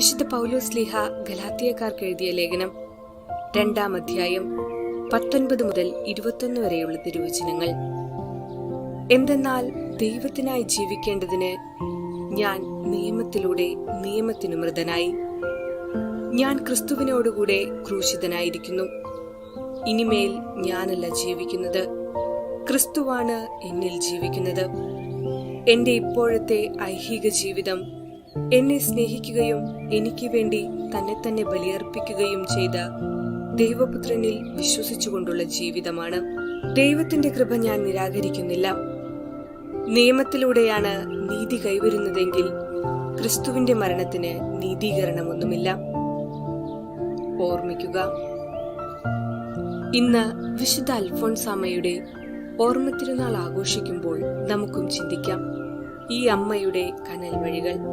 വിശുദ്ധ പൗലോസ് ലീഹ ഗലാത്തിയക്കാർക്ക് എഴുതിയ ലേഖനം രണ്ടാം അധ്യായം പത്തൊൻപത് മുതൽ ഇരുപത്തൊന്ന് വരെയുള്ള തിരുവചനങ്ങൾ. എന്തെന്നാൽ ദൈവത്തിനായി ജീവിക്കേണ്ടതിന് ഞാൻ നിയമത്തിലൂടെ നിയമത്തിന് മൃതനായി. ഞാൻ ക്രിസ്തുവിനോടുകൂടെ ക്രൂശിതനായിരിക്കുന്നു. ഇനിമേൽ ഞാനല്ല ജീവിക്കുന്നത്. ക്രിസ്തുവാണ് എന്നിൽ ജീവിക്കുന്നത്. എന്റെ ഇപ്പോഴത്തെ ഐഹിക ജീവിതം എന്നെ സ്നേഹിക്കുകയും എനിക്ക് വേണ്ടി തന്നെ തന്നെ ബലിയർപ്പിക്കുകയും ചെയ്ത ദൈവപുത്രനിൽ വിശ്വസിച്ചുകൊണ്ടുള്ള ജീവിതമാണ്. ദൈവത്തിന്റെ കൃപ ഞാൻ നിരാകരിക്കുന്നില്ല. നിയമത്തിലൂടെയാണ് നീതി കൈവരുന്നതെങ്കിൽ ക്രിസ്തുവിന്റെ മരണത്തിന് നീതീകരണമൊന്നുമില്ല. ഓർമ്മിക്കുക. ഇന്ന് വിശുദ്ധ അൽഫോൺസാമയുടെ ഓർമ്മ തിരുനാൾ ആഘോഷിക്കുമ്പോൾ നമുക്കും ചിന്തിക്കാം. ഈ അമ്മയുടെ കനൽ വഴികൾ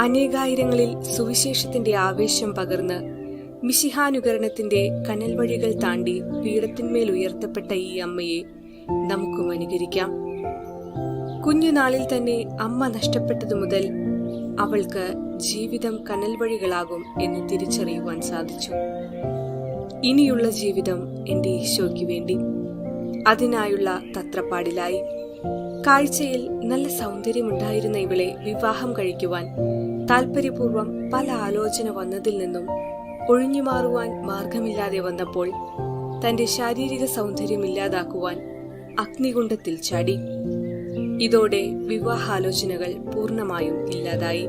അനേകായിരങ്ങളിൽ സുവിശേഷത്തിന്റെ ആവേശം പകർന്ന് മിശിഹാനുകരണത്തിന്റെ കനൽ വഴികൾ താണ്ടി പീഠത്തിന്മേൽ ഉയർത്തപ്പെട്ട ഈ അമ്മയെ നമുക്കും അനുകരിക്കാം. കുഞ്ഞുനാളിൽ തന്നെ അമ്മ നഷ്ടപ്പെട്ടതു മുതൽ അവൾക്ക് ജീവിതം കനൽ വഴികളാകും എന്ന് തിരിച്ചറിയുവാൻ സാധിച്ചു. ഇനിയുള്ള ജീവിതം എന്റെ ഈശോയ്ക്ക് വേണ്ടി. അതിനായുള്ള തത്രപ്പാടിലായി. കാഴ്ചയിൽ നല്ല സൗന്ദര്യമുണ്ടായിരുന്ന ഇവളെ വിവാഹം കഴിക്കുവാൻ താൽപര്യപൂർവം പല ആലോചന വന്നതിൽ നിന്നും ഒഴിഞ്ഞു മാറുവാൻ മാർഗമില്ലാതെ വന്നപ്പോൾ തന്റെ ശാരീരിക സൗന്ദര്യം ഇല്ലാതാക്കുവാൻ അഗ്നികുണ്ടത്തിൽ ചാടി. ഇതോടെ വിവാഹാലോചനകൾ പൂർണമായും ഇല്ലാതായി.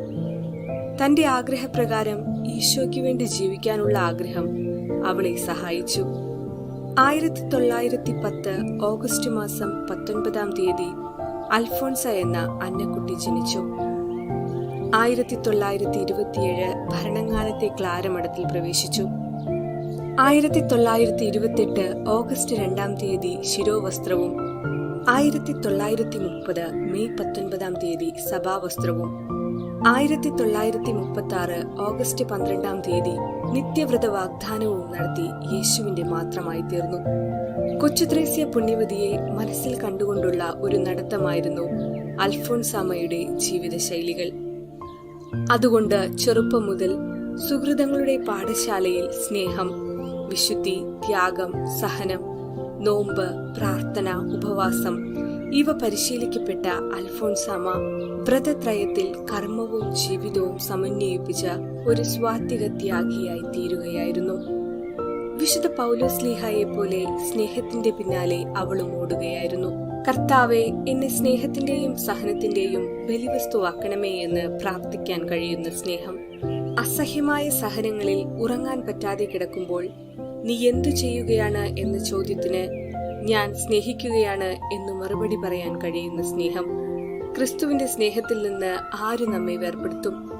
തന്റെ ആഗ്രഹപ്രകാരം ഈശോയ്ക്ക് വേണ്ടി ജീവിക്കാനുള്ള ആഗ്രഹം അവളെ സഹായിച്ചു. ആയിരത്തി തൊള്ളായിരത്തി പത്ത് ഓഗസ്റ്റ് മാസം പത്തൊൻപതാം തീയതി അൽഫോൺസ എന്ന അന്നക്കുട്ടി ജനിച്ചു. ആയിരത്തി തൊള്ളായിരത്തി ഇരുപത്തിയേഴ് ഭരണങ്ങാനത്തെ ക്ലാരമഠത്തിൽ പ്രവേശിച്ചു. ആയിരത്തി തൊള്ളായിരത്തി ഇരുപത്തെട്ട് ഓഗസ്റ്റ് രണ്ടാം തീയതി ശിരോവസ്ത്രവും ആയിരത്തി തൊള്ളായിരത്തി മുപ്പത് മെയ് പത്തൊൻപതാം തീയതി സഭാവസ്ത്രവും ആയിരത്തി തൊള്ളായിരത്തി മുപ്പത്തി ആറ് ഓഗസ്റ്റ് പന്ത്രണ്ടാം തീയതി നിത്യവ്രത വാഗ്ദാനവും നടത്തി യേശുവിന്റെ മാത്രമായി തീർന്നു കൊച്ചുത്രേസ്യ പുണ്യവതിയെ മനസ്സിൽ കണ്ടുകൊണ്ടുള്ള ഒരു നടത്തമായിരുന്നു അൽഫോൺസാമയുടെ ജീവിതശൈലികൾ. അതുകൊണ്ട് ചെറുപ്പം മുതൽ സുഹൃതങ്ങളുടെ പാഠശാലയിൽ സ്നേഹം വിശുദ്ധി ത്യാഗം സഹനം നോമ്പ് പ്രാർത്ഥന ഉപവാസം ഇവ പരിശീലിക്കപ്പെട്ട അൽഫോൺസാമ വ്രതത്രയത്തിൽ കർമ്മവും ജീവിതവും സമന്വയിപ്പിച്ച ഒരു സ്വാത്വിക ത്യാഗിയായി തീരുകയായിരുന്നു. വിശുദ്ധ പൗലോസ്ലിഹായെ പോലെ സ്നേഹത്തിന്റെ പിന്നാലെ അവളും ഓടുകയായിരുന്നു. കർത്താവെ എന്നെ സ്നേഹത്തിന്റെയും സഹനത്തിന്റെയും ബലിവസ്തുവാക്കണമേ എന്ന് പ്രാർത്ഥിക്കാൻ കഴിയുന്ന സ്നേഹം. അസഹ്യമായ സഹനങ്ങളിൽ ഉറങ്ങാൻ പറ്റാതെ കിടക്കുമ്പോൾ നീ എന്തു ചെയ്യുകയാണ് എന്ന ചോദ്യത്തിന് ഞാൻ സ്നേഹിക്കുകയാണ് എന്ന് മറുപടി പറയാൻ കഴിയുന്ന സ്നേഹം ക്രിസ്തുവിന്റെ സ്നേഹത്തിൽ നിന്ന് ആര് നമ്മെ വേർപെടുത്തും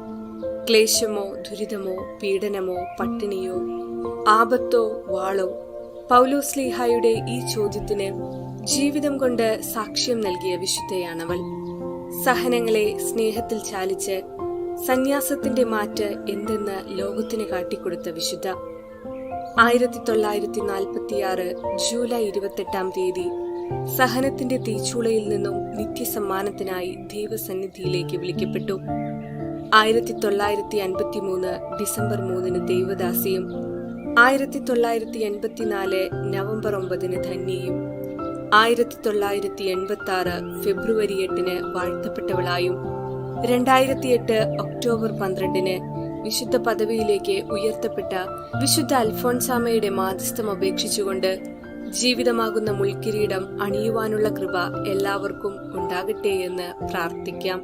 ക്ലേശമോ ദുരിതമോ പീഡനമോ പട്ടിണിയോ ആപത്തോ വാളോ? പൗലോസ്ലീഹായുടെ ഈ ചോദ്യത്തിന് ജീവിതം കൊണ്ട് സാക്ഷ്യം നൽകിയ വിശുദ്ധയാണവൾ. സഹനങ്ങളെ സ്നേഹത്തിൽ ചാലിച്ച് സന്യാസത്തിന്റെ മാറ്റ് എന്തെന്ന് ലോകത്തിന് കാട്ടിക്കൊടുത്ത വിശുദ്ധ. ആയിരത്തി തൊള്ളായിരത്തി നാൽപ്പത്തിയാറ് ജൂലൈ ഇരുപത്തെട്ടാം തീയതി സഹനത്തിന്റെ തീച്ചൂളയിൽ നിന്നും നിത്യസമ്മാനത്തിനായി ദൈവസന്നിധിയിലേക്ക് വിളിക്കപ്പെട്ടു. ആയിരത്തി തൊള്ളായിരത്തി അൻപത്തി മൂന്ന് ഡിസംബർ മൂന്നിന് ദൈവദാസിയും ആയിരത്തി തൊള്ളായിരത്തി എൺപത്തിനാല് നവംബർ ഒമ്പതിന് ധന്യയും. ആയിരത്തി തൊള്ളായിരത്തി എൺപത്തി ആറ് ഫെബ്രുവരി എട്ടിന് വാഴ്ത്തപ്പെട്ടവളായും രണ്ടായിരത്തി എട്ട് ഒക്ടോബർ പന്ത്രണ്ടിന് വിശുദ്ധ പദവിയിലേക്ക് ഉയർത്തപ്പെട്ട വിശുദ്ധ അൽഫോൺസാമയുടെ മാധ്യസ്ഥം അപേക്ഷിച്ചുകൊണ്ട് ജീവിതമാകുന്ന മുൾക്കിരീടം അണിയുവാനുള്ള കൃപ എല്ലാവർക്കും ഉണ്ടാകട്ടെ എന്ന് പ്രാർത്ഥിക്കാം.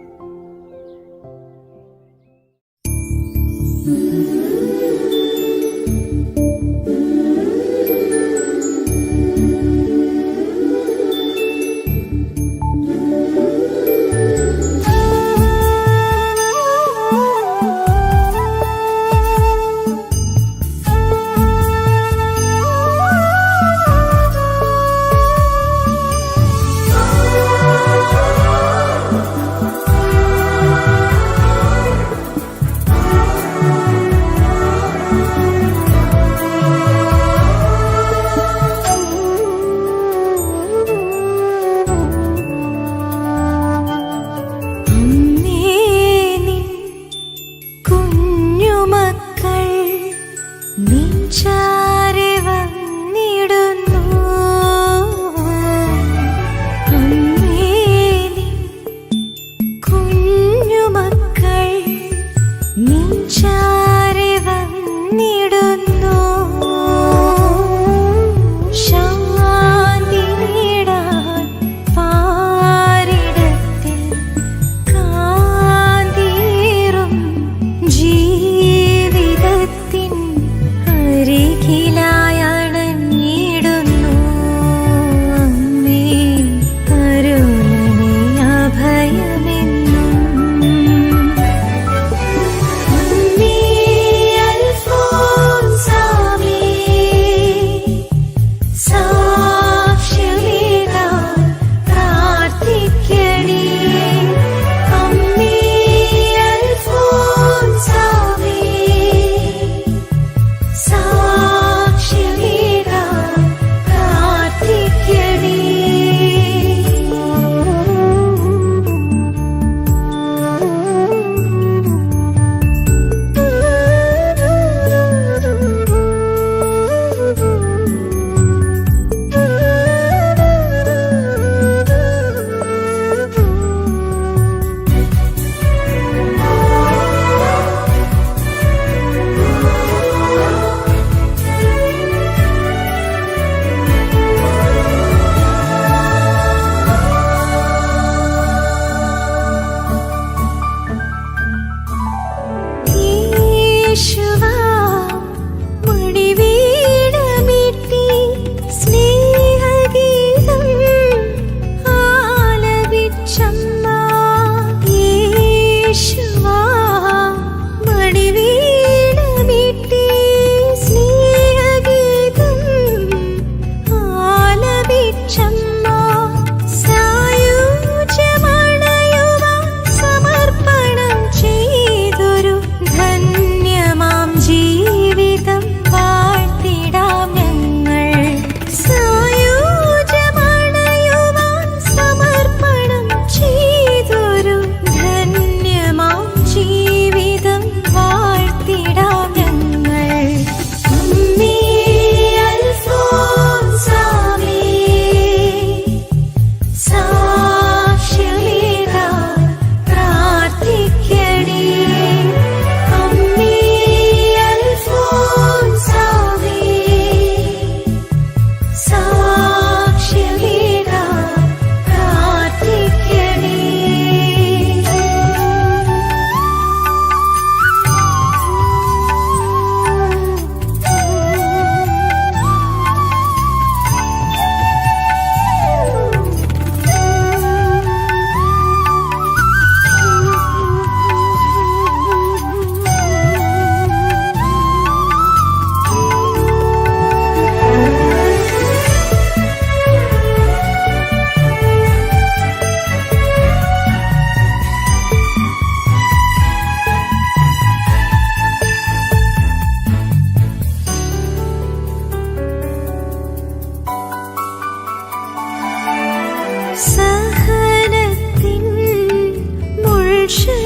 是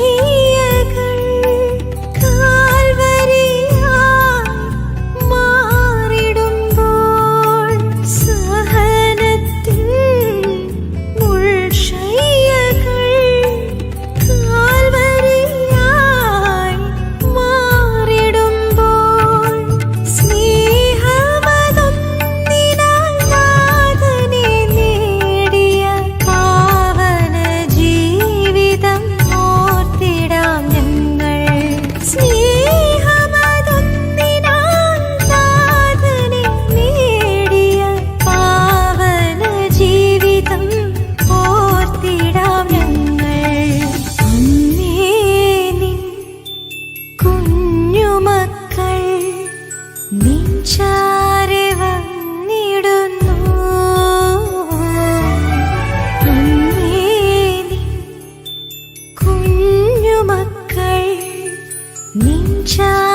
Tr